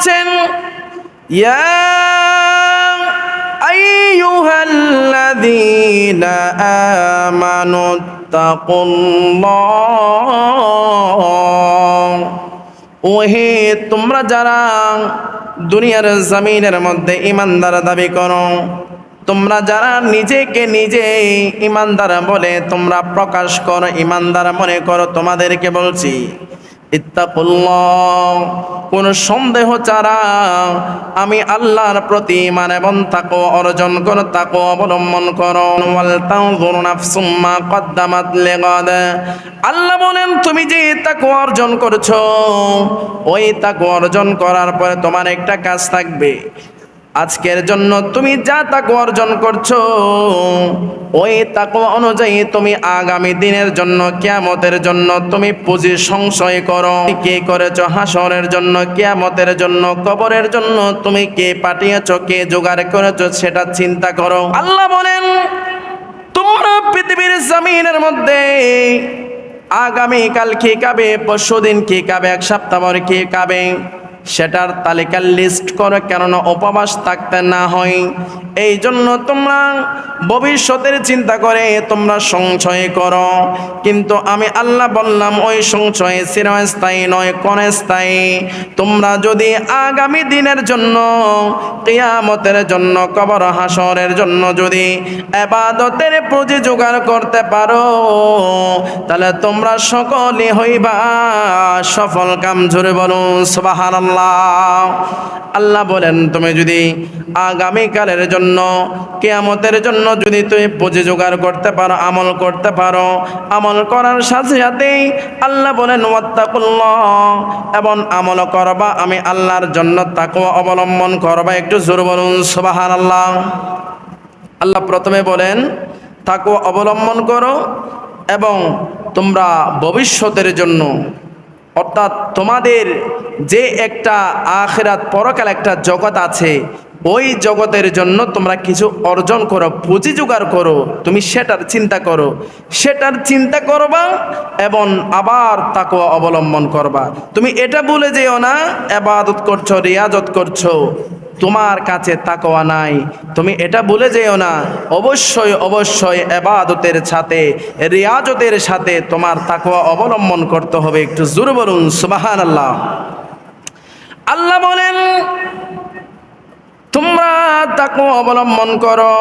বলছেন ওহে, তোমরা যারা দুনিয়ার জমিনের মধ্যে ইমানদার দাবি করো, তোমরা যারা নিজেকে নিজে ইমানদার বলে তোমরা প্রকাশ করো, ইমানদার মনে করো, তোমাদেরকে বলছি ইত্তাকুল্লাহ। কোন সন্দেহ ছাড়া আমি আল্লাহর প্রতি ইমান এবং তাকো, অর্জন কর, তাকো অবলম্বন করো। ওয়াল তানজুর নাফসুম মা কদ্দামাত লিগাদ। আল্লাহ বলেন, তুমি যে তাকো অর্জন করছ, ওই তাকো অর্জন করার পরে তোমার একটা কাজ থাকবে। আজকের জন্য তুমি যা তাকো অর্জন করছ, ওই তাকো অনুযায়ী তুমি আগামী দিনের জন্য, কিয়ামতের জন্য তুমি পুঁজি সংশয় করো। কে করেছ হাসরের জন্য, কিয়ামতের জন্য, কবরের জন্য, তুমি কে পাঠিয়েছো, কে জোগাড় করেছ, সেটা চিন্তা করো। আল্লাহ বলেন, তোমরা পৃথিবীর জমিনের মধ্যে আগামীকাল কে কাবে পরশুদিন কে কাবে এক সপ্তাহ পরে কে কাবে সেটার তালিকার লিস্ট করো, কেননা উপবাস থাকতে না হয়। এই জন্য তোমরা ভবিষ্যতের চিন্তা করে তোমরা সংশয় করো। কিন্তু আমি আল্লাহ বললাম, ওই সংশয় চিরস্থায়ী নয় স্থায়ী তোমরা যদি আগামী দিনের জন্য, কিয়ামতের জন্য, কবর হাসরের জন্য যদি এবাদতের পুঁজি জোগাড় করতে পারো, তাহলে তোমরা সকলে হইবা সফল কাম জোরে বলুন, সুবহানাল্লাহ। আল্লাহ বলেন, তুমি যদি আগামীকালের জন্য, কেয়ামতের জন্য যদি তুমি পুঁজি জোগাড় করতে পারো, আমল করতে পারো, আমল করার সাথে সাথেই আল্লাহ বলেন, ওয়াত্তাকুল্লাহ। এবং আমল করবা, আমি আল্লাহর জন্য তাকে অবলম্বন করবা। একটু জোর বলুন সুবাহান আল্লাহ আল্লাহ প্রথমে বলেন তাকে অবলম্বন করো এবং তোমরা ভবিষ্যতের জন্য অর্থাৎ তোমাদের যে একটা আখেরাত পরকাল, একটা জগৎ আছে, ওই জগতের জন্য তোমরা কিছু অর্জন করো, পুঁজি জোগাড় করো, তুমি সেটার চিন্তা করো। সেটার চিন্তা করবা এবং আবার তাকে অবলম্বন করবা। তুমি এটা বলে যেও না, এবাদত করছ, রিয়াজত করছ। তোমার কাছে তাকওয়া নাই। তুমি এটা বলে যেও না, অবশ্যই অবশ্যই এবাদতের সাথে, রিয়াজতের সাথে তোমার তাকওয়া অবলম্বন করতে হবে। একটু জোর বলুন সুবাহান আল্লাহ আল্লাহ বলেন, তোমরা তাকওয়া অবলম্বন করো।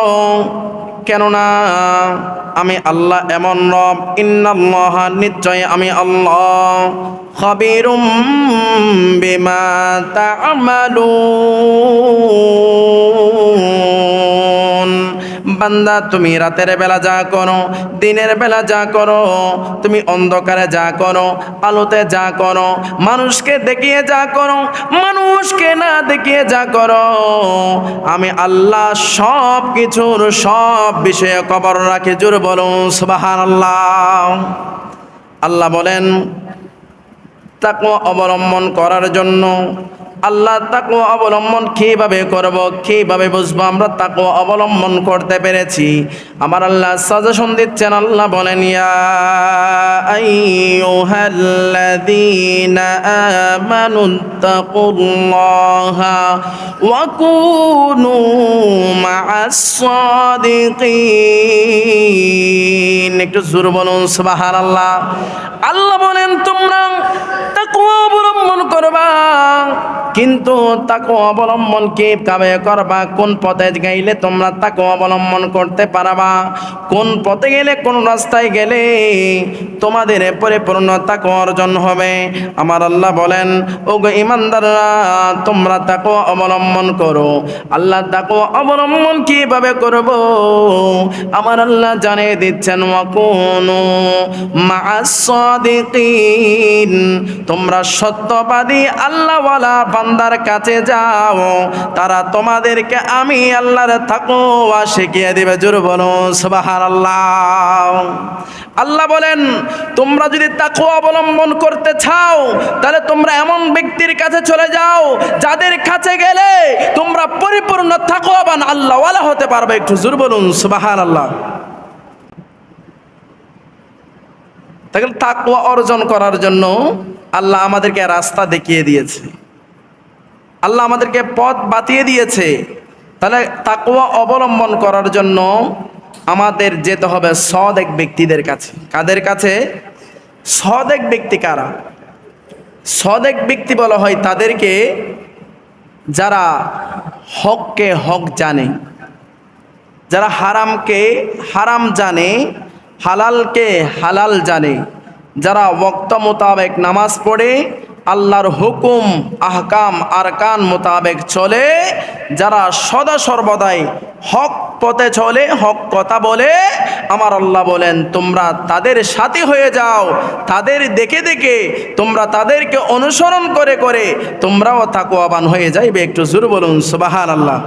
কেননা আমি আল্লাহ এমন রব ইন্নাল্লাহ নিশ্চয় আমি আল্লাহ। খবিরুম বিমা তা'মালুন বান্দা, তুমি রাতের বেলা যা করো, দিনের বেলা যা করো, তুমি অন্ধকারে যা করো, আলোতে যা করো, মানুষকে দেখিয়ে যা করো, মানুষকে না দেখিয়ে যা করো। আমি আল্লাহ সব কিছুর সব বিষয়ে কবর রাখি, জোর বলুন সুবাহান আল্লাহ আল্লাহ বলেন তাকে অবলম্বন করার জন্য আল্লাহ তাকে অবলম্বন কীভাবে করব, কীভাবে বুঝব? আমরা তাকে অবলম্বন করতে পেরেছি। আমার আল্লাহ সাজেশন দিচ্ছেন, আল্লাহ বলেন একটু জোর বলুন, সুবহানাল্লাহ। আল্লাহ বলেন, তোমরা তাকওয়া অবলম্বন করবা। কিন্তু তাকে অবলম্বন কে কাবে করবা? কোন পথে গাইলে তোমরা তাকে অবলম্বন করতে পারবা? কোন পথে গেলে, কোন রাস্তায় গেলে তোমাদের পরিপূর্ণতাকে অর্জন হবে? আমার আল্লাহ বলেন ও গো ইমানদাররা, তোমরা তাকে অবলম্বন করো। আল্লাহ তাকে অবলম্বন কীভাবে করব? আমার আল্লাহ জানিয়ে দিচ্ছেন, ওয়াকুনু মা'আস সাদিকিন তোমরা সত্যবাদী আল্লাহওয়ালা বান্দার কাছে যাও, তারা তোমাদেরকে আমি আল্লাহর তাকওয়া শিখিয়ে দিবে। জোর বলো, সুবহানাল্লাহ। আল্লাহ আল্লাহ বলেন, তোমরা যদি তাকওয়া অবলম্বন করতে চাও, তাহলে তোমরা এমন ব্যক্তির কাছে চলে যাও, যাদের কাছে গেলে তোমরা পরিপূর্ণ তাকওয়াবান আল্লাহওয়ালা হতে পারবে। একটু জোর বলুন, সুবহানাল্লাহ। তাহলে তাকওয়া অর্জন করার জন্য আল্লাহ আমাদেরকে রাস্তা দেখিয়ে দিয়েছে। আল্লাহ আমাদেরকে পথ বাতিয়ে দিয়েছে। তাহলে তাকুয়া অবলম্বন করার জন্য আমাদের যেতে হবে সদেক ব্যক্তিদের কাছে। কাদের কাছে? সদেক ব্যক্তি কারা? সদেক ব্যক্তি বলা হয় তাদেরকে যারা হককে হক জানে, যারা হারামকে হারাম জানে, হালালকে হালাল জানে, যারা বক্ত মোতাবেক নামাজ পড়ে আল্লাহর হুকুম, আহকাম, আরকান মোতাবেক চলে, যারা সদা সর্বদাই হক পথে চলে, হক কথা বলে, আমার আল্লাহ বলেন, তোমরা তাদের সাথী হয়ে যাও, তাদের দেখে দেখে, তোমরা তাদেরকে অনুসরণ করে করে, তোমরাও তাকুয়াবান হয়ে যাইবে। একটু জোর বলুন সুবাহান আল্লাহ